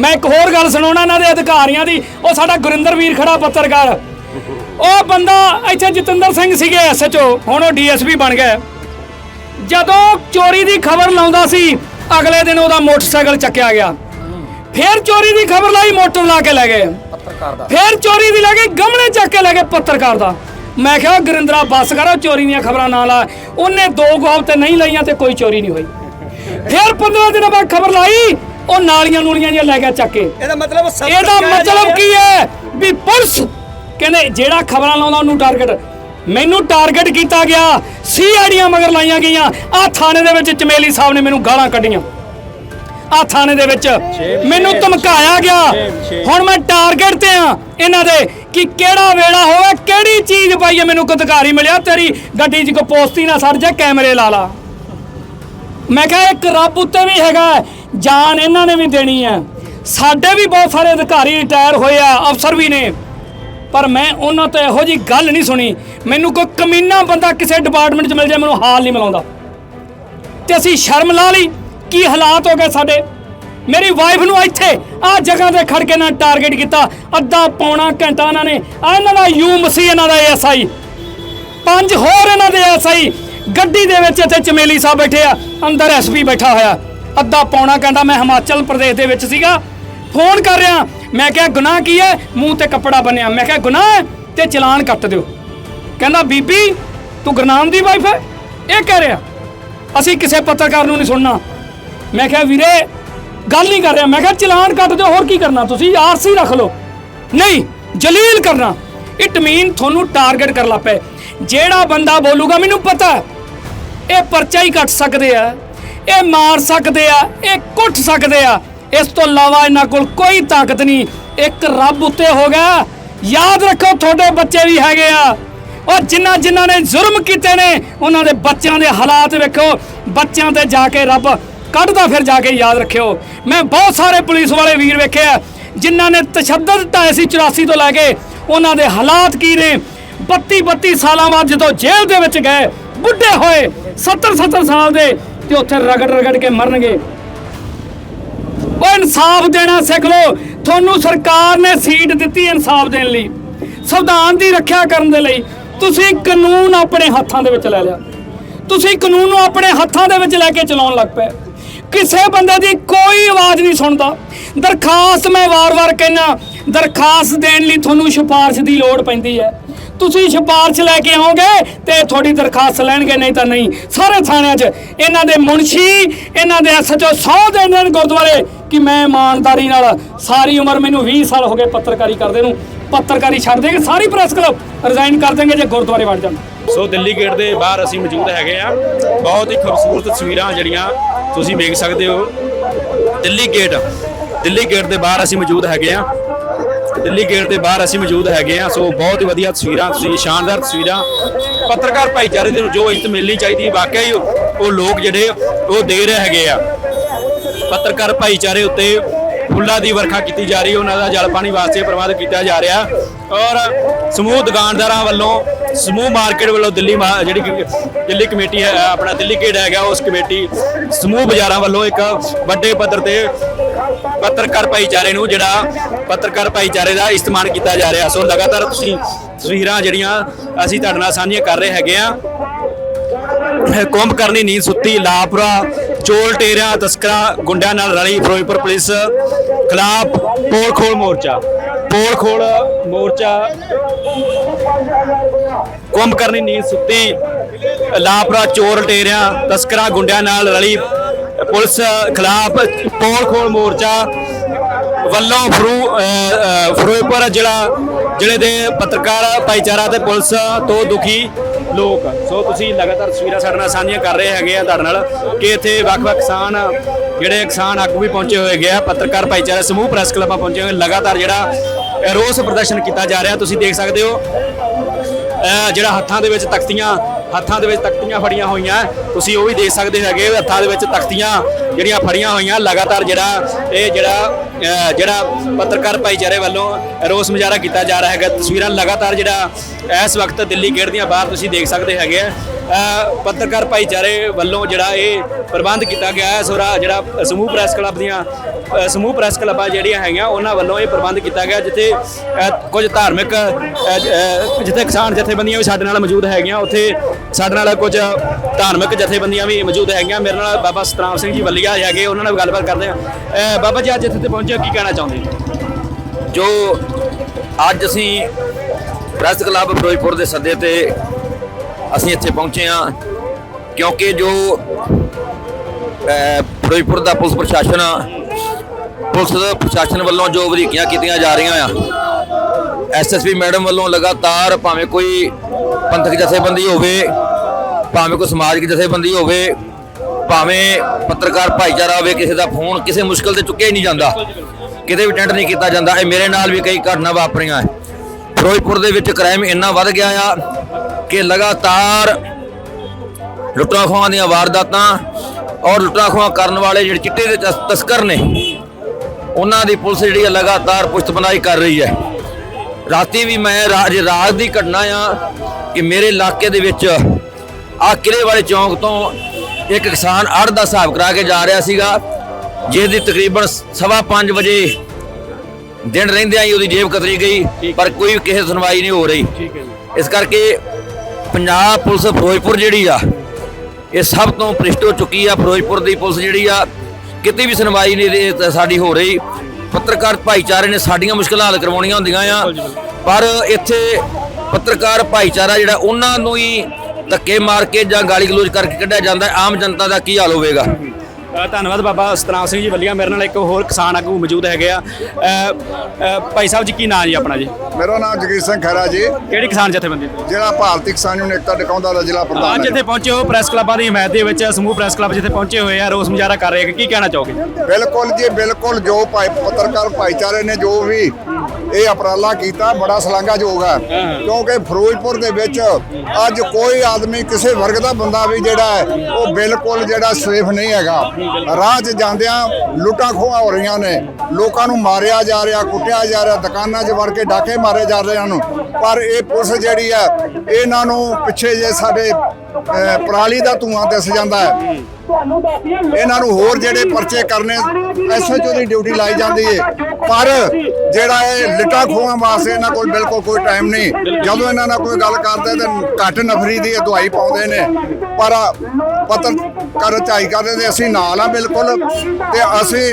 ਮੈਂ ਇੱਕ ਹੋਰ ਗੱਲ ਸੁਣਾਉਣਾ ਇਹਨਾਂ ਦੇ ਅਧਿਕਾਰੀਆਂ ਦੀ। ਉਹ ਸਾਡਾ ਗੁਰਿੰਦਰ ਵੀਰ ਖੜਾ ਪੱਤਰਕਾਰ। ਉਹ ਬੰਦਾ ਇੱਥੇ ਜਤਿੰਦਰ ਸਿੰਘ ਸੀਗੇ ਐਸਐਚਓ ਹੁਣ ਉਹ ਡੀਐਸਪੀ ਬਣ ਗਏ। ਜਦੋਂ ਚੋਰੀ ਦੀ ਖਬਰ ਲਾਉਂਦਾ ਸੀ ਅਗਲੇ ਦਿਨ ਉਹਦਾ ਮੋਟਰਸਾਈਕਲ ਚੱਕਿਆ ਗਿਆ। ਫਿਰ ਚੋਰੀ ਦੀ ਖਬਰ ਲਾਈ ਮੋਟਰ ਲਾ ਕੇ ਲੈ ਗਏ। ਪੱਤਰਕਾਰ ਦਾ। ਫਿਰ ਚੋਰੀ ਦੀ ਲੈ ਗਏ ਗਮਲੇ ਚੱਕ ਕੇ ਲੈ ਗਏ ਪੱਤਰਕਾਰ ਦਾ। ਮੈਂ ਕਿਹਾ ਗੁਰਿੰਦਰਾ ਬੱਸ ਕਰੋ ਚੋਰੀ ਦੀਆਂ ਖਬਰਾਂ ਨਾ ਲਾ। ਉਹਨੇ ਦੋ ਗੋਪ ਤੇ ਨਹੀਂ ਲਾਈਆਂ ਤੇ ਕੋਈ ਚੋਰੀ ਨਹੀਂ ਹੋਈ। ਫਿਰ 15 ਦਿਨਾਂ ਬਾਅਦ ਖਬਰ ਲਾਈ ਉਹ ਨਾਲੀਆਂ ਨੂਲੀਆਂ ਜਿਹੀਆਂ ਲੈ ਗਿਆ ਚੱਕ ਕੇ। ਇਹਦਾ ਮਤਲਬ ਸਭ ਇਹਦਾ ਮਤਲਬ ਕੀ ਹੈ? ਵੀ ਪੁਲਿਸ ਕਹਿੰਦੇ ਜਿਹੜਾ ਖਬਰਾਂ ਲਾਉਂਦਾ ਉਹਨੂੰ ਟਾਰਗੇਟ ਮੈਨੂੰ ਟਾਰਗੇਟ ਕੀਤਾ ਗਿਆ। ਸੀਆਈਡੀਆਂ ਮਗਰ ਲਾਈਆਂ ਗਈਆਂ। ਆ ਥਾਣੇ ਦੇ ਵਿੱਚ ਚਮੇਲੀ ਸਾਹਿਬ ਨੇ ਮੈਨੂੰ ਗਾਲਾਂ ਕੱਢੀਆਂ। ਆ ਥਾਣੇ ਦੇ ਵਿੱਚ ਮੈਨੂੰ ਧਮਕਾਇਆ ਗਿਆ। ਹੁਣ ਮੈਂ ਟਾਰਗੇਟ ਤੇ ਆ ਇਹਨਾਂ ਦੇ ਕਿ ਕਿਹੜਾ ਵੇਲਾ ਹੋਵੇ ਕਿਹੜੀ ਚੀਜ਼ ਪਾਈ ਹੈ ਮੈਨੂੰ ਕੋਈ ਅਧਿਕਾਰੀ ਮਿਲਿਆ? ਤੇਰੀ ਗੱਡੀ 'ਚ ਕੋ ਪੋਸਤੀ ਨਾ ਸੜ ਜਾ ਕੈਮਰੇ ਲਾ ਲਾ। ਮੈਂ ਕਿਹਾ ਇੱਕ ਰੱਬ ਉੱਤੇ ਵੀ ਹੈਗਾ ਜਾਨ ਇਹਨਾਂ ਨੇ ਵੀ ਦੇਣੀ ਹੈ। ਸਾਡੇ ਵੀ ਬਹੁਤ ਸਾਰੇ ਅਧਿਕਾਰੀ ਰਿਟਾਇਰ ਹੋਏ ਆ, ਅਫਸਰ ਵੀ ਨੇ। ਪਰ ਮੈਂ ਉਹਨਾਂ ਤੋਂ ਇਹੋ ਜੀ ਗੱਲ ਨਹੀਂ ਸੁਣੀ। ਮੈਨੂੰ ਕੋਈ ਕਮੀਨਾ ਬੰਦਾ ਕਿਸੇ ਡਿਪਾਰਟਮੈਂਟ 'ਚ ਮਿਲ ਜਾਏ, ਮੈਨੂੰ ਹਾਲ ਨਹੀਂ ਮਿਲਾਉਂਦਾ। ਤੇ ਅਸੀਂ ਸ਼ਰਮ ਲਾ ਲਈ। ਕੀ ਹਾਲਾਤ ਹੋ ਗਏ ਸਾਡੇ? ਮੇਰੀ ਵਾਈਫ ਨੂੰ ਇੱਥੇ ਆ ਜਗ੍ਹਾ ਤੇ ਖੜ ਕੇ ਨਾ ਟਾਰਗੇਟ ਕੀਤਾ। ਅੱਧਾ ਪੌਣਾ ਘੰਟਾ ਇਹਨਾਂ ਨੇ ਆ ਇਹਨਾਂ ਦਾ ਯੂ ਮਸੀ ਇਹਨਾਂ ਦਾ ਐਸਆਈ ਪੰਜ ਹੋਰ ਇਹਨਾਂ ਦੇ ਐਸਆਈ ਗੱਡੀ ਦੇ ਵਿੱਚ ਇੱਥੇ ਚਮੇਲੀ ਸਾਹਿਬ ਬੈਠੇ ਆ, ਅੰਦਰ ਐਸਪੀ ਬੈਠਾ ਹੋਇਆ। ਅੱਧਾ ਪੌਣਾ ਘੰਟਾ ਮੈਂ ਹਿਮਾਚਲ ਪ੍ਰਦੇਸ਼ ਦੇ ਵਿੱਚ ਸੀਗਾ। ਫੋਨ ਕਰ ਰਿਹਾ, ਮੈਂ ਕਿਹਾ, ਗੁਨਾਹ ਕੀ ਹੈ? ਮੂੰਹ ਤੇ ਕੱਪੜਾ ਬੰਨਿਆ। ਮੈਂ ਕਿਹਾ, ਗੁਨਾਹ ਹੈ ਤੇ ਚਲਾਨ ਕੱਟ ਦਿਓ। ਕਹਿੰਦਾ, ਬੀਬੀ, ਤੂੰ ਗੁਰਨਾਮ ਦੀ ਵਾਈਫ ਹੈ? ਇਹ ਕਹਿ ਰਿਹਾ। ਅਸੀਂ ਕਿਸੇ ਪੱਤਰਕਾਰ ਨੂੰ ਨਹੀਂ ਸੁਣਨਾ। ਮੈਂ ਕਿਹਾ, ਵੀਰੇ, ਗੱਲ ਨਹੀਂ ਕਰ ਰਿਹਾ। ਮੈਂ ਕਿਹਾ, ਚਲਾਨ ਕੱਟ ਦਿਓ, ਹੋਰ ਕੀ ਕਰਨਾ ਤੁਸੀਂ? ਆਰਸੀ ਰੱਖ ਲਓ। ਨਹੀਂ, ਜਲੀਲ ਕਰਨਾ। ਇਟ ਮੀਨ ਤੁਹਾਨੂੰ ਟਾਰਗੇਟ ਕਰ ਲੱਪੇ ਜਿਹੜਾ ਬੰਦਾ ਬੋਲੂਗਾ, ਮੈਨੂੰ ਪਤਾ ਇਹ ਪਰਚਾ ਹੀ ਕੱਟ ਸਕਦੇ ਆ। ਇਹ ਮਾਰ ਸਕਦੇ ਆ, ਇਹ ਕੁੱਟ ਸਕਦੇ ਆ। ਇਸ ਤੋਂ ਇਲਾਵਾ ਇਹਨਾਂ ਕੋਲ ਕੋਈ ਤਾਕਤ ਨਹੀਂ। ਇੱਕ ਰੱਬ ਉੱਤੇ ਹੋ ਗਿਆ। ਯਾਦ ਰੱਖੋ, ਤੁਹਾਡੇ ਬੱਚੇ ਵੀ ਹੈਗੇ ਆ। ਉਹ ਜਿਨ੍ਹਾਂ ਜਿਨ੍ਹਾਂ ਨੇ ਜ਼ੁਲਮ ਕੀਤੇ ਨੇ, ਉਹਨਾਂ ਦੇ ਬੱਚਿਆਂ ਦੇ ਹਾਲਾਤ ਵੇਖੋ। ਬੱਚਿਆਂ ਤੇ ਜਾ ਕੇ ਰੱਬ ਕੱਢਦਾ, ਫਿਰ ਜਾ ਕੇ ਯਾਦ ਰੱਖਿਓ। ਮੈਂ ਬਹੁਤ ਸਾਰੇ ਪੁਲਿਸ ਵਾਲੇ ਵੀਰ ਵੇਖੇ ਆ, ਜਿਨ੍ਹਾਂ ਨੇ ਤਸ਼ੱਦਦ ਢਾਏ ਸੀ 84 ਤੋਂ ਲੈ ਕੇ। ਉਹਨਾਂ ਦੇ ਹਾਲਾਤ ਕੀ ਨੇ? 32 32 ਸਾਲਾਂ ਬਾਅਦ ਜਦੋਂ ਜੇਲ੍ਹ ਦੇ ਵਿੱਚ ਗਏ, ਬੁੱਢੇ ਹੋਏ 70 70 ਸਾਲ ਦੇ ਤੇ ਉੱਥੇ ਰਗੜ ਰਗੜ ਕੇ ਮਰਨਗੇ। ਉਹ ਇਨਸਾਫ ਦੇਣਾ ਸਿੱਖ ਲਓ। ਤੁਹਾਨੂੰ ਸਰਕਾਰ ਨੇ ਸੀਟ ਦਿੱਤੀ ਇਨਸਾਫ ਦੇਣ ਲਈ। ਸੰਵਿਧਾਨ ਦੀ ਰੱਖਿਆ ਕਰਨ ਦੇ ਲਈ। ਤੁਸੀਂ ਕਾਨੂੰਨ ਆਪਣੇ ਹੱਥਾਂ ਦੇ ਵਿੱਚ ਲੈ ਲਿਆ। ਤੁਸੀਂ ਕਾਨੂੰਨ ਨੂੰ ਆਪਣੇ ਹੱਥਾਂ ਦੇ ਵਿੱਚ ਲੈ ਕੇ ਚਲਾਉਣ ਲੱਗ ਪਏ। ਕਿਸੇ ਬੰਦੇ ਦੀ ਕੋਈ ਆਵਾਜ਼ ਨਹੀਂ ਸੁਣਦਾ। ਦਰਖਾਸਤ ਮੈਂ ਵਾਰ-ਵਾਰ ਕਹਿਣਾ ਦਰਖਾਸਤ ਦੇਣ ਲਈ ਤੁਹਾਨੂੰ ਸਿਫਾਰਿਸ਼ ਦੀ ਲੋੜ ਪੈਂਦੀ ਹੈ। ਤੁਸੀਂ ਸਿਫਾਰਿਸ਼ ਲੈ ਕੇ ਆਓਗੇ ਤੇ ਤੁਹਾਡੀ ਦਰਖਾਸਤ ਲੈਣਗੇ, ਨਹੀਂ ਤਾਂ ਨਹੀਂ। ਸਾਰੇ ਥਾਣਿਆਂ 'ਚ ਇਹਨਾਂ ਦੇ ਮੁਨਸ਼ੀ, ਇਹਨਾਂ ਦੇ ਐਸਐਚਓ ਸੌ ਦੇ ਨੇ ਗੁਰਦੁਆਰੇ ਕਿ ਮੈਂ ਇਮਾਨਦਾਰੀ ਨਾਲ ਸਾਰੀ ਉਮਰ ਮੈਨੂੰ 20 ਸਾਲ ਹੋ ਗਏ ਪੱਤਰਕਾਰੀ ਕਰਦੇ ਨੂੰ। ਪੱਤਰਕਾਰੀ ਛੱਡ ਦੇਗੇ ਸਾਰੀ ਪ੍ਰੈਸ ਕਲੱਬ ਰਿਜ਼ਾਈਨ ਕਰ ਦੇਣਗੇ ਜੇ ਗੁਰਦੁਆਰੇ ਵੜ ਜਾਣ। ਸੋ ਦਿੱਲੀ ਗੇਟ ਦੇ ਬਾਹਰ ਅਸੀਂ ਮੌਜੂਦ ਹੈਗੇ ਆ ਬਹੁਤ ਹੀ ਖੂਬਸੂਰਤ ਤਸਵੀਰਾਂ ਜਿਹੜੀਆਂ ਤੁਸੀਂ ਵੇਖ ਸਕਦੇ ਹੋ। ਦਿੱਲੀ ਗੇਟ ਦਿੱਲੀ ਗੇਟ ਦੇ ਬਾਹਰ ਅਸੀਂ ਮੌਜੂਦ ਹੈਗੇ ਆ ਦਿੱਲੀ ਗੇਟ ਦੇ ਬਾਹਰ ਅਸੀਂ ਮੌਜੂਦ ਹੈਗੇ ਆ ਸੋ ਬਹੁਤ ਹੀ ਵਧੀਆ ਤਸਵੀਰਾਂ, ਤੁਸੀਂ ਸ਼ਾਨਦਾਰ ਤਸਵੀਰਾਂ, ਪੱਤਰਕਾਰ ਭਾਈਚਾਰੇ ਦੇ ਨੂੰ ਜੋ ਇੱਜ਼ਤ ਮਿਲਣੀ ਚਾਹੀਦੀ ਵਾਕਿਆ ਹੀ ਉਹ ਲੋਕ ਜਿਹੜੇ ਉਹ ਦੇ ਰਹੇ ਹੈਗੇ ਆ। ਪੱਤਰਕਾਰ ਭਾਈਚਾਰੇ ਉੱਤੇ ਫੁੱਲਾਂ ਦੀ ਵਰਖਾ ਕੀਤੀ ਜਾ ਰਹੀ ਹੈ। ਉਹਨਾਂ ਦਾ ਜਲ ਪਾਣੀ ਵਾਸਤੇ ਪ੍ਰਬੰਧ ਕੀਤਾ ਜਾ ਰਿਹਾ ਔਰ ਸਮੂਹ ਦੁਕਾਨਦਾਰਾਂ ਵੱਲੋਂ, ਸਮੂਹ ਮਾਰਕੀਟ ਵੱਲੋਂ ਦਿੱਲੀ ਮਾ- ਜਿਹੜੀ ਦਿੱਲੀ ਕਮੇਟੀ ਹੈ, ਆਪਣਾ ਦਿੱਲੀ ਗੇਟ ਹੈਗਾ, ਉਸ ਕਮੇਟੀ ਸਮੂਹ ਬਾਜ਼ਾਰਾਂ ਵੱਲੋਂ ਇੱਕ ਵੱਡੇ ਪੱਧਰ ਤੇ ਪੱਤਰਕਾਰ ਭਾਈਚਾਰੇ ਨੂੰ ਜਿਹੜਾ ਪੱਤਰਕਾਰ ਭਾਈਚਾਰੇ ਦਾ ਇਸਤੇਮਾਲ ਕੀਤਾ ਜਾ ਰਿਹਾ। ਸੋ ਲਗਾਤਾਰ ਤੁਸੀਂ ਤਸਵੀਰਾਂ ਜਿਹੜੀਆਂ ਅਸੀਂ ਤੁਹਾਡੇ ਨਾਲ ਸਾਂਝੀਆਂ ਕਰ ਰਹੇ ਹੈਗੇ ਆ ਕੁੰਭ ਕਰਨੀ, ਨੀਂਦ ਸੁੱਤੀ, ਲਾਪਰਾ, ਚੋਲ ਟੇਰਿਆਂ, ਤਸਕਰਾਂ, ਗੁੰਡਿਆਂ ਨਾਲ ਰਲੀ ਫਿਰੋਜ਼ਪੁਰ ਪੁਲਿਸ, ਖਿਲਾਫ ਪੋਲ ਖੋਲ ਮੋਰਚਾ। ਪੋਲ ਖੋਲ ਮੋਰਚਾ। ਕੁੰਭ ਕਰਨੀ, ਨੀਂਦ ਸੁੱਤੀ, ਲਾਪਰਾ ਚੋਰ ਟੇਰਿਆਂ, ਤਸਕਰਾਂ, ਗੁੰਡਿਆਂ ਨਾਲ ਰਲੀ ਪੁਲਿਸ ਖਿਲਾਫ ਪੋਲ ਖੋਲ ਮੋਰਚਾ ਵੱਲੋਂ ਫਰੂ ਅਹ, ਅਹ, ਜ਼ਿਲ੍ਹਾ ਜ਼ਿਲ੍ਹੇ ਦੇ ਪੱਤਰਕਾਰ ਭਾਈਚਾਰਾ ਤੇ ਪੁਲਿਸ ਤੋਂ ਦੁਖੀ ਲੋਕ। ਸੋ ਤੁਸੀਂ ਲਗਾਤਾਰ ਤਸਵੀਰਾਂ ਸਾਡੇ ਨਾਲ ਸਾਂਝੀਆਂ ਕਰ ਰਹੇ ਹੈਗੇ ਆ ਤੁਹਾਡੇ ਨਾਲ ਕਿ ਇੱਥੇ ਵੱਖ-ਵੱਖ ਕਿਸਾਨ ਜਿਹੜੇ ਕਿਸਾਨ ਆਗੂ ਵੀ ਪਹੁੰਚੇ ਹੋਏ ਹੈਗੇ ਆ। ਪੱਤਰਕਾਰ ਭਾਈਚਾਰਾ ਸਮੂਹ ਪ੍ਰੈਸ ਕਲੱਬਾਂ ਪਹੁੰਚੇ ਹੋਏ। ਲਗਾਤਾਰ ਜਿਹੜਾ ਰੋਸ ਪ੍ਰਦਰਸ਼ਨ ਕੀਤਾ ਜਾ ਰਿਹਾ ਤੁਸੀਂ ਦੇਖ ਸਕਦੇ ਹੋ। ਜਿਹੜਾ ਹੱਥਾਂ ਦੇ ਵਿੱਚ ਤਖਤੀਆਂ ਹੱਥਾਂ ਦੇ ਵਿੱਚ ਤਖਤੀਆਂ ਫੜੀਆਂ ਹੋਈਆਂ। ਤੁਸੀਂ ਉਹ ਵੀ ਦੇਖ ਸਕਦੇ ਹੈਗੇ, ਹੱਥਾਂ ਦੇ ਵਿੱਚ ਤਖਤੀਆਂ ਜਿਹੜੀਆਂ ਫੜੀਆਂ ਹੋਈਆਂ। ਲਗਾਤਾਰ ਜਿਹੜਾ ਇਹ ਜਿਹੜਾ ਜਿਹੜਾ ਪੱਤਰਕਾਰ ਭਾਈਚਾਰੇ ਵੱਲੋਂ ਰੋਸ ਮੁਜ਼ਾਹਰਾ ਕੀਤਾ ਜਾ ਰਿਹਾ ਹੈਗਾ। ਤਸਵੀਰਾਂ ਲਗਾਤਾਰ ਜਿਹੜਾ ਇਸ ਵਕਤ ਦਿੱਲੀ ਗੇਟ ਦੀਆਂ ਬਾਹਰ ਤੁਸੀਂ ਦੇਖ ਸਕਦੇ ਹੈਗੇ ਆ। ਪੱਤਰਕਾਰ ਭਾਈਚਾਰੇ ਵੱਲੋਂ ਜਿਹੜਾ ਇਹ ਪ੍ਰਬੰਧ ਕੀਤਾ ਗਿਆ ਹੈ ਸੋਰਾ ਜਿਹੜਾ ਸਮੂਹ ਪ੍ਰੈਸ ਕਲੱਬ ਦੀਆਂ ਸਮੂਹ ਪ੍ਰੈਸ ਕਲੱਬਾਂ ਜਿਹੜੀਆਂ ਹੈਗੀਆਂ ਉਹਨਾਂ ਵੱਲੋਂ ਇਹ ਪ੍ਰਬੰਧ ਕੀਤਾ ਗਿਆ ਜਿੱਥੇ ਕੁਝ ਧਾਰਮਿਕ ਜਿੱਥੇ ਕਿਸਾਨ ਜਥੇਬੰਦੀਆਂ ਵੀ ਸਾਡੇ ਨਾਲ ਮੌਜੂਦ ਹੈਗੀਆਂ ਉੱਥੇ ਸਾਡੇ ਨਾਲ ਕੁਝ ਧਾਰਮਿਕ ਜਥੇਬੰਦੀਆਂ ਵੀ ਮੌਜੂਦ ਹੈਗੀਆਂ ਮੇਰੇ ਨਾਲ ਬਾਬਾ ਸਤਨਾਮ ਸਿੰਘ ਜੀ ਵੱਲੀਆ ਹੈਗੇ ਉਹਨਾਂ ਨਾਲ ਵੀ ਗੱਲਬਾਤ ਕਰਦੇ ਆ ਬਾਬਾ ਜੀ ਅੱਜ ਇੱਥੇ ਤੇ ਪਹੁੰਚੇ ਹੋ, ਕੀ ਕਹਿਣਾ ਚਾਹੁੰਦੇ ਜੋ ਅੱਜ ਅਸੀਂ ਪ੍ਰੈਸ ਕਲੱਬ ਫਿਰੋਜ਼ਪੁਰ ਦੇ ਸੱਦੇ ਤੇ ਅਸੀਂ ਇੱਥੇ ਪਹੁੰਚੇ ਹਾਂ ਕਿਉਂਕਿ ਜੋ ਫਿਰੋਜ਼ਪੁਰ ਦਾ ਪੁਲਿਸ ਪ੍ਰਸ਼ਾਸਨ ਆ ਪੁਲਿਸ ਪ੍ਰਸ਼ਾਸਨ ਵੱਲੋਂ ਜੋ ਵਧੀਕੀਆਂ ਕੀਤੀਆਂ ਜਾ ਰਹੀਆਂ ਆ ਐਸਐਸਪੀ ਮੈਡਮ ਵੱਲੋਂ ਲਗਾਤਾਰ ਭਾਵੇਂ ਕੋਈ ਪੰਥਕ ਜਥੇਬੰਦੀ ਹੋਵੇ, ਭਾਵੇਂ ਕੋਈ ਸਮਾਜਿਕ ਜਥੇਬੰਦੀ ਹੋਵੇ, ਭਾਵੇਂ ਪੱਤਰਕਾਰ ਭਾਈਚਾਰਾ ਹੋਵੇ, ਕਿਸੇ ਦਾ ਫੋਨ ਕਿਸੇ ਮੁਸ਼ਕਲ ਤੇ ਚੁੱਕਿਆ ਹੀ ਨਹੀਂ ਜਾਂਦਾ, ਕਿਤੇ ਵੀ ਅਟੈਂਡ ਨਹੀਂ ਕੀਤਾ ਜਾਂਦਾ, ਇਹ ਮੇਰੇ ਨਾਲ ਵੀ ਕਈ ਘਟਨਾ ਵਾਪਰੀਆਂ। ਫਿਰੋਜ਼ਪੁਰ ਦੇ ਵਿੱਚ ਕ੍ਰਾਈਮ ਇੰਨਾ ਵੱਧ ਗਿਆ ਆ ਕਿ ਲਗਾਤਾਰ ਲੁੱਟਾਂ ਖੋਹਾਂ ਦੀਆਂ ਵਾਰਦਾਤਾਂ ਔਰ ਲੁੱਟਾਂ ਖੋਹਾਂ ਕਰਨ ਵਾਲੇ ਜਿਹੜੇ ਚਿੱਟੇ ਦੇ ਤਸ- ਤਸਕਰ ਨੇ ਉਹਨਾਂ ਦੀ ਪੁਲਿਸ ਜਿਹੜੀ ਹੈ ਲਗਾਤਾਰ ਪੁਸ਼ਤਬਨਾਈ ਕਰ ਰਹੀ ਹੈ। ਰਾਤੀ ਵੀ ਮੈਂ ਰਾਜ ਰਾਤ ਦੀ ਘਟਨਾ ਆ ਕਿ ਮੇਰੇ ਇਲਾਕੇ ਦੇ ਵਿੱਚ ਆ ਕਿਲੇ ਵਾਲੇ ਚੌਂਕ ਤੋਂ ਇੱਕ ਕਿਸਾਨ ਅੜ ਦਾ ਹਿਸਾਬ ਕਰਾ ਕੇ ਜਾ ਰਿਹਾ ਸੀਗਾ ਜਿਹਦੀ ਤਕਰੀਬਨ ਸਵਾ ਪੰਜ ਵਜੇ ਦਿਨ ਰਹਿੰਦਿਆਂ ਹੀ ਉਹਦੀ ਜੇਬ ਕਤਰੀ ਗਈ ਪਰ ਕੋਈ ਕਿਸੇ ਸੁਣਵਾਈ ਨਹੀਂ ਹੋ ਰਹੀ। ਇਸ ਕਰਕੇ ਪੰਜਾਬ ਪੁਲਿਸ ਫਿਰੋਜ਼ਪੁਰ ਜਿਹੜੀ ਆ ਇਹ ਸਭ ਤੋਂ ਭ੍ਰਿਸ਼ਟ ਹੋ ਚੁੱਕੀ ਆ ਫਿਰੋਜ਼ਪੁਰ ਦੀ ਪੁਲਿਸ ਜਿਹੜੀ ਆ ਕਿਤੇ ਵੀ ਸੁਣਵਾਈ ਨਹੀਂ ਸਾਡੀ ਹੋ ਰਹੀ ਪੱਤਰਕਾਰ ਭਾਈਚਾਰੇ ਨੇ ਸਾਡੀਆਂ ਮੁਸ਼ਕਲਾਂ ਹੱਲ ਕਰਵਾਉਣੀਆਂ ਹੁੰਦੀਆਂ ਆ ਪਰ ਇੱਥੇ ਪੱਤਰਕਾਰ ਭਾਈਚਾਰਾ ਜਿਹੜਾ ਉਹਨਾਂ ਨੂੰ ਹੀ ਧੱਕੇ ਮਾਰ ਕੇ ਜਾਂ ਗਾਲੀ ਗਲੋਚ ਕਰਕੇ ਕੱਢਿਆ ਜਾਂਦਾ। ਆਮ ਜਨਤਾ ਦਾ ਕੀ ਹਾਲ ਹੋਵੇਗਾ ਧੰਨਵਾਦ ਬਾਬਾ ਸਤਨਾਮ ਸਿੰਘ ਜੀ ਵੱਲੀਆ ਮੇਰੇ ਨਾਲ ਇੱਕ ਹੋਰ ਕਿਸਾਨ ਆਗੂ ਮੌਜੂਦ ਹੈਗੇ ਆ। ਭਾਈ ਸਾਹਿਬ ਜੀ ਕੀ ਨਾਂ ਜੀ ਆਪਣਾ ਜੀ? ਮੇਰਾ ਨਾਮ ਜਗੀਰ ਸਿੰਘ ਖਹਿਰਾ ਜੀ। ਕਿਹੜੀ ਕਿਸਾਨ ਜਥੇਬੰਦੀ? ਤੋਂ ਜਿਹੜਾ ਭਾਰਤੀ ਕਿਸਾਨ ਯੂਨੀਅਨ ਏਕਤਾ ਟਿਕਾਉਂਦਾ ਦਾ ਜ਼ਿਲ੍ਹਾ ਪ੍ਰਧਾਨ ਅੱਜ ਇੱਥੇ ਪਹੁੰਚੇ ਹੋ ਪ੍ਰੈਸ ਕਲੱਬਾਂ ਦੀ ਹਮਾਇਤ ਦੇ ਵਿੱਚ ਸਮੂਹ ਪ੍ਰੈਸ ਕਲੱਬ ਜਿੱਥੇ ਪਹੁੰਚੇ ਹੋਏ ਆ ਰੋਸ ਮੁਜ਼ਾਹਰਾ ਕਰ ਰਹੇ ਆ ਕੀ ਕਹਿਣਾ ਚਾਹੋਗੇ? ਬਿਲਕੁਲ ਜੀ ਬਿਲਕੁਲ ਜੋ ਭਾਈ ਪੱਤਰਕਾਰ ਭਾਈਚਾਰੇ ਨੇ ਜੋ ਵੀ ਇਹ ਉਪਰਾਲਾ ਕੀਤਾ ਬੜਾ ਸ਼ਲਾਘਾਯੋਗ ਹੈ। ਕਿਉਂਕਿ ਫਿਰੋਜ਼ਪੁਰ ਦੇ ਵਿੱਚ ਅੱਜ ਕੋਈ ਆਦਮੀ ਕਿਸੇ ਵਰਗ ਦਾ ਬੰਦਾ ਵੀ ਜਿਹੜਾ ਹੈ ਉਹ ਬਿਲਕੁਲ ਜਿਹੜਾ ਸੇਫ ਨਹੀਂ ਹੈਗਾ। ਰਾਹ 'ਚ ਜਾਂਦਿਆਂ ਲੁੱਟਾਂ ਖੋਹਾਂ ਹੋ ਰਹੀਆਂ ਨੇ। ਲੋਕਾਂ ਨੂੰ ਮਾਰਿਆ ਜਾ ਰਿਹਾ ਕੁੱਟਿਆ ਜਾ ਰਿਹਾ ਦੁਕਾਨਾਂ 'ਚ ਵੜ ਕੇ ਡਾਕੇ ਮਾਰੇ ਜਾ ਰਹੇ ਹਨ। ਪਰ ਇਹ ਪੁਲਿਸ ਜਿਹੜੀ ਹੈ ਇਹਨਾਂ ਨੂੰ ਪਿੱਛੇ ਜੇ ਸਾਡੇ ਪਰਾਲੀ ਦਾ ਧੂਆਂ ਦਿਸ ਜਾਂਦਾ ਹੈ। ਇਹਨਾਂ ਨੂੰ ਹੋਰ ਜਿਹੜੇ ਪਰਚੇ ਕਰਨੇ ਐਸਐਚਓ ਦੀ ਡਿਊਟੀ ਲਾਈ ਜਾਂਦੀ ਹੈ ਪਰ ਜਿਹੜਾ ਇਹ ਲਿਟਾ ਖੋਹਾਂ ਵਾਸਤੇ ਇਹਨਾਂ ਕੋਲ ਬਿਲਕੁਲ ਕੋਈ ਟਾਈਮ ਨਹੀਂ। ਜਦੋਂ ਇਹਨਾਂ ਨਾਲ ਕੋਈ ਗੱਲ ਕਰਦੇ, ਤੇ ਘੱਟ ਨਫਰੀ ਦੀ ਦਵਾਈ ਪਾਉਂਦੇ ਨੇ। ਪਰ ਪਤਨ ਕਰ ਚਾਈ ਕਰਦੇ ਤੇ ਅਸੀਂ ਨਾਲ ਆ ਬਿਲਕੁਲ। ਤੇ ਅਸੀਂ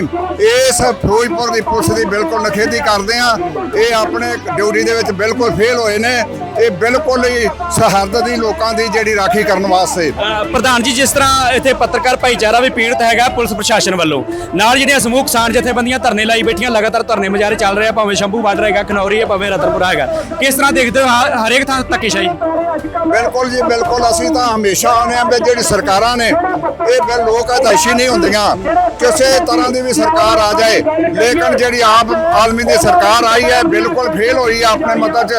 ਇਸ ਫਿਰੋਜ਼ਪੁਰ ਦੀ ਪੁਲਿਸ ਦੀ ਬਿਲਕੁਲ ਨਖੇਦੀ ਕਰਦੇ ਆ ਇਹ ਆਪਣੇ ਡਿਊਟੀ ਦੇ ਵਿੱਚ ਬਿਲਕੁਲ ਫੇਲ ਹੋਏ ਨੇ। ਇਹ ਬਿਲਕੁਲ ਹੀ ਸਰਹੱਦ ਦੀ ਲੋਕਾਂ ਦੀ ਜਿਹੜੀ ਰਾਖੀ ਕਰਨ ਵਾਸਤੇ। ਪ੍ਰਧਾਨ ਜੀ ਜਿਸ ਤਰ੍ਹਾਂ ਇੱਥੇ ਪੱਤਰਕਾਰ ਭਾਈਚਾਰਾ ਵੀ ਪੀੜਤ ਹੈਗਾ ਪੁਲਿਸ ਪ੍ਰਸ਼ਾਸਨ ਵੱਲੋਂ ਨਾਲ ਜਿਹੜੀਆਂ ਸਮੂਹ ਕਿਸਾਨ ਜਥੇਬੰਦੀਆਂ ਧਰਨੇ ਲਾਈ ਬੈਠੀਆਂ ਲਗਾਤਾਰ ਧਰਨੇ ਮੁਜ਼ਾਹਰੇ ਚੱਲ ਰਹੇ ਆ ਭਾਵੇਂ ਸ਼ੰਭੂ ਬਾਰਡਰ ਹੈਗਾ ਖਨੌਰੀ ਹੈ ਭਾਵੇਂ ਰਤਨਪੁਰਾ ਹੈਗਾ। ਕਿਸ ਤਰ੍ਹਾਂ ਦੇਖਦੇ ਹੋ ਹਰੇਕ ਥਾਂ ਧੱਕੇਸ਼ਾਹੀ? ਬਿਲਕੁਲ ਜੀ ਬਿਲਕੁਲ। ਅਸੀਂ ਤਾਂ ਹਮੇਸ਼ਾ ਆਉਂਦੇ ਹਾਂ ਵੀ ਜਿਹੜੀ ਸਰਕਾਰਾਂ ਨੇ ਇਹ ਬਿਲ ਲੋਕ ਅਦਾਇਸ਼ੀ ਨਹੀਂ ਹੁੰਦੀਆਂ। ਕਿਸੇ ਤਰ੍ਹਾਂ ਦੀ ਵੀ ਸਰਕਾਰ ਆ ਜਾਏ ਲੇਕਿਨ ਜਿਹੜੀ ਆਪ ਆਲਮੀ ਦੀ ਸਰਕਾਰ ਆਈ ਹੈ ਬਿਲਕੁਲ ਫੇਲ ਹੋਈ ਹੈ ਆਪਣੇ ਮਤਾਂ 'ਚ।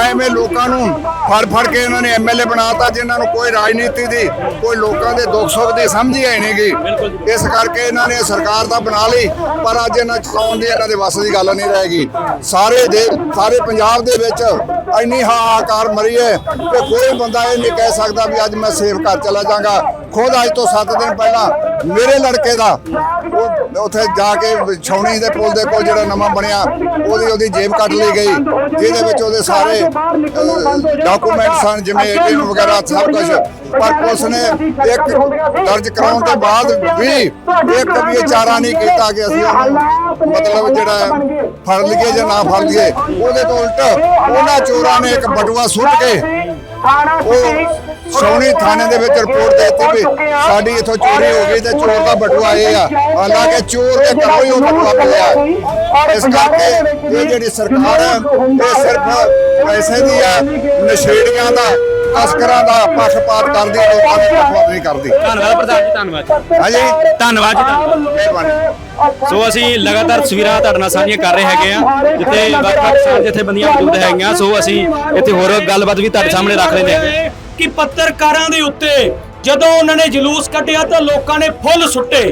ਐਵੇਂ ਲੋਕਾਂ ਲੋਕਾਂ ਨੂੰ ਫੜ ਫੜ ਕੇ ਇਹਨਾਂ ਨੇ ਐਮਐਲਏ ਬਣਾਤਾ, ਜਿਨ੍ਹਾਂ ਨੂੰ ਕੋਈ ਰਾਜਨੀਤੀ ਦੀ, ਕੋਈ ਲੋਕਾਂ ਦੇ ਦੁੱਖ ਸੁੱਖ ਦੀ ਸਮਝ ਹੀ ਨਹੀਂ ਨਹੀਂਗੀ ਇਸ ਕਰਕੇ ਇਹਨਾਂ ਨੇ ਸਰਕਾਰ ਤਾਂ ਬਣਾ ਲਈ, ਪਰ ਅੱਜ ਇਹਨਾਂ ਚਲਾਉਣ ਦੀ, ਇਹਨਾਂ ਦੇ ਵੱਸ ਦੀ ਗੱਲ ਨਹੀਂ ਰਹੇਗੀ ਸਾਰੇ ਦੇ, ਸਾਰੇ ਪੰਜਾਬ ਦੇ ਵਿੱਚ ਇੰਨੀ ਹਾਹਾਕਾਰ ਮਰੀ ਹੈ ਕਿ ਕੋਈ ਬੰਦਾ ਇਹ ਨਹੀਂ ਕਹਿ ਸਕਦਾ ਵੀ ਅੱਜ ਮੈਂ ਸੇਫ ਘਰ ਚਲਾ ਜਾਗਾ। ਖੁਦ ਅੱਜ ਤੋਂ 7 ਦਿਨ ਪਹਿਲਾਂ ਮੇਰੇ ਲੜਕੇ ਦਾ ਉੱਥੇ ਜਾ ਕੇ ਛਾਉਣੀ ਦੇ ਪੁਲ ਦੇ ਕੋਲ ਜਿਹੜਾ ਨਵਾਂ ਬਣਿਆ, ਉਹਦੀ ਉਹਦੀ ਜੇਬ ਕੱਢ ਲਈ ਗਈ। ਜਿਹਦੇ ਵਿੱਚ ਉਹਦੇ ਸਾਰੇ ਡਾਕੂਮੈਂਟ ਸਨ, ਜਿਵੇਂ ਏਟੀਐਮ ਵਗੈਰਾ, ਸਭ ਕੁਝ ਪਰ ਪੁਲਿਸ ਨੇ ਇੱਕ ਦਰਜ ਕਰਾਉਣ ਤੋਂ ਬਾਅਦ ਵੀ ਇੱਕ ਵੀ ਚਾਰਾ ਨਹੀਂ ਕੀਤਾ ਕਿ ਅਸੀਂ ਮਤਲਬ ਜਿਹੜਾ ਫੜ ਲਈਏ ਜਾਂ ਨਾ ਫੜ ਲਈਏ। ਉਹਦੇ ਤੋਂ ਉਲਟ ਉਹਨਾਂ ਚੋਰਾਂ ਨੇ ਇੱਕ ਬਟੂਆ ਸੁੱਟ ਕੇ ਉਹ ਸੋਹਣੀ ਥਾਣੇ ਦੇ ਵਿੱਚ ਰਿਪੋਰਟ ਦੇ ਦਿੱਤੀ ਵੀ ਸਾਡੀ ਇੱਥੋਂ ਚੋਰੀ ਹੋ ਗਈ ਤੇ ਚੋਰ ਦਾ ਬਟੂਆ ਇਹ ਆ। ਹਾਲਾਂਕਿ ਚੋਰ ਦੇ ਘਰੋਂ ਹੀ ਉਹ ਬਟੂਆ ਪਿਆ ਇਸ ਕਰਕੇ ਇਹ ਜਿਹੜੀ ਸਰਕਾਰ ਹੈ ਇਹ ਸਿਰਫ ਪੈਸੇ ਦੀ ਆ ਨਸ਼ੇੜੀਆਂ ਦਾ। ਤਸਕਰਾਂ ਦਾ ਪੱਖਪਾਤ ਕਰਦੀ ਹੈ, ਲੋਕਾਂ ਦੀ ਪੱਖਪਾਤ ਨਹੀਂ ਕਰਦੀ। ਧੰਨਵਾਦ ਪ੍ਰਧਾਨ ਜੀ ਧੰਨਵਾਦ। ਜੀ। ਹਾਂਜੀ। ਧੰਨਵਾਦ ਜੀ ਧੰਨਵਾਦ। ਮਿਹਰਬਾਨੀ ਸੋ ਅਸੀਂ ਲਗਾਤਾਰ ਤਸਵੀਰਾਂ ਤੁਹਾਡੇ ਨਾਲ ਸਾਂਝੀਆਂ ਕਰ ਰਹੇ ਹੈਗੇ ਆ ਜਿੱਥੇ ਵੱਖ-ਵੱਖ ਜਥੇਬੰਦੀਆਂ ਮੌਜੂਦ ਹੈਗੀਆਂ। ਸੋ ਅਸੀਂ ਇੱਥੇ ਹੋਰ ਗੱਲਬਾਤ ਵੀ ਤੁਹਾਡੇ ਸਾਹਮਣੇ ਰੱਖ ਰਹੇ ਨੇ ਕਿ ਪੱਤਰਕਾਰਾਂ ਦੇ ਉੱਤੇ ਜਦੋਂ ਉਹਨਾਂ ਨੇ ਜਲੂਸ ਕੱਢਿਆ ਤਾਂ ਲੋਕਾਂ ਨੇ ਫੁੱਲ ਸੁੱਟੇ।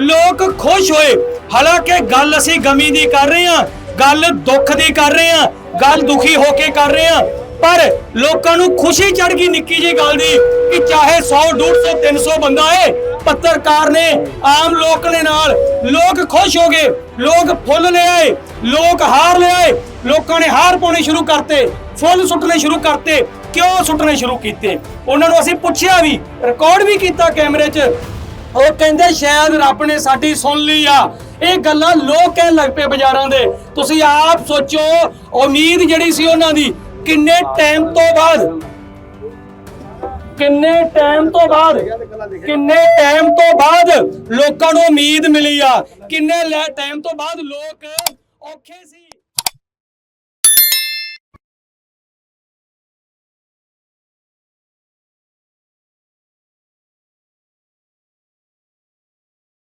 ਲੋਕ ਖੁਸ਼ ਹੋਏ। ਹਾਲਾਂਕਿ ਗੱਲ ਅਸੀਂ ਗਮੀ ਦੀ ਕਰ ਰਹੇ ਹਾਂ ਗੱਲ ਦੁੱਖ ਦੀ ਕਰ ਰਹੇ ਹਾਂ ਗੱਲ ਦੁਖੀ ਹੋ ਕੇ ਕਰ ਰਹੇ ਹਾਂ। ਪਰ ਲੋਕਾਂ ਨੂੰ ਖੁਸ਼ੀ ਚੜ ਗਈ ਨਿੱਕੀ ਜਿਹੀ ਗੱਲ ਦੀ ਕਿ ਚਾਹੇ 100 150 300 ਬੰਦਾ ਏ, ਪੱਤਰਕਾਰ ਨੇ, ਆਮ ਲੋਕ ਨੇ ਨਾਲ ਲੋਕ ਖੁਸ਼ ਹੋ ਗਏ, ਲੋਕ ਫੁੱਲ ਲੈ ਆਏ, ਲੋਕ ਹਾਰ ਲੈ ਆਏ, ਲੋਕਾਂ ਨੇ ਹਾਰ ਪਾਉਣੇ ਸ਼ੁਰੂ ਕਰਤੇ, ਫੁੱਲ ਸੁੱਟਣੇ ਸ਼ੁਰੂ ਕਰਤੇ, ਕਿਉਂ ਸੁੱਟਣੇ ਸ਼ੁਰੂ ਕੀਤੇ? ਉਹਨਾਂ ਨੂੰ ਅਸੀਂ ਪੁੱਛਿਆ ਵੀ ਰਿਕਾਰਡ ਵੀ ਕੀਤਾ ਕੈਮਰੇ 'ਚ। ਉਹ ਕਹਿੰਦੇ, ਸ਼ਾਇਦ ਰੱਬ ਨੇ ਸਾਡੀ ਸੁਣ ਲਈ ਆ। ਇਹ ਗੱਲਾਂ ਲੋਕ ਕਹਿਣ ਲੱਗ ਪਏ ਬਾਜ਼ਾਰਾਂ ਦੇ। ਤੁਸੀਂ ਆਪ ਸੋਚੋ, ਉਮੀਦ ਜਿਹੜੀ ਸੀ ਉਹਨਾਂ ਦੀ ਕਿੰਨੇ ਟਾਈਮ ਤੋਂ ਬਾਅਦ? ਕਿੰਨੇ ਟਾਈਮ ਤੋਂ ਬਾਅਦ? ਕਿੰਨੇ ਟਾਈਮ ਤੋਂ ਬਾਅਦ ਲੋਕਾਂ ਨੂੰ ਉਮੀਦ ਮਿਲੀ ਆ? ਕਿੰਨੇ ਟਾਈਮ ਤੋਂ ਬਾਅਦ ਲੋਕ ਔਖੇ ਸੀ?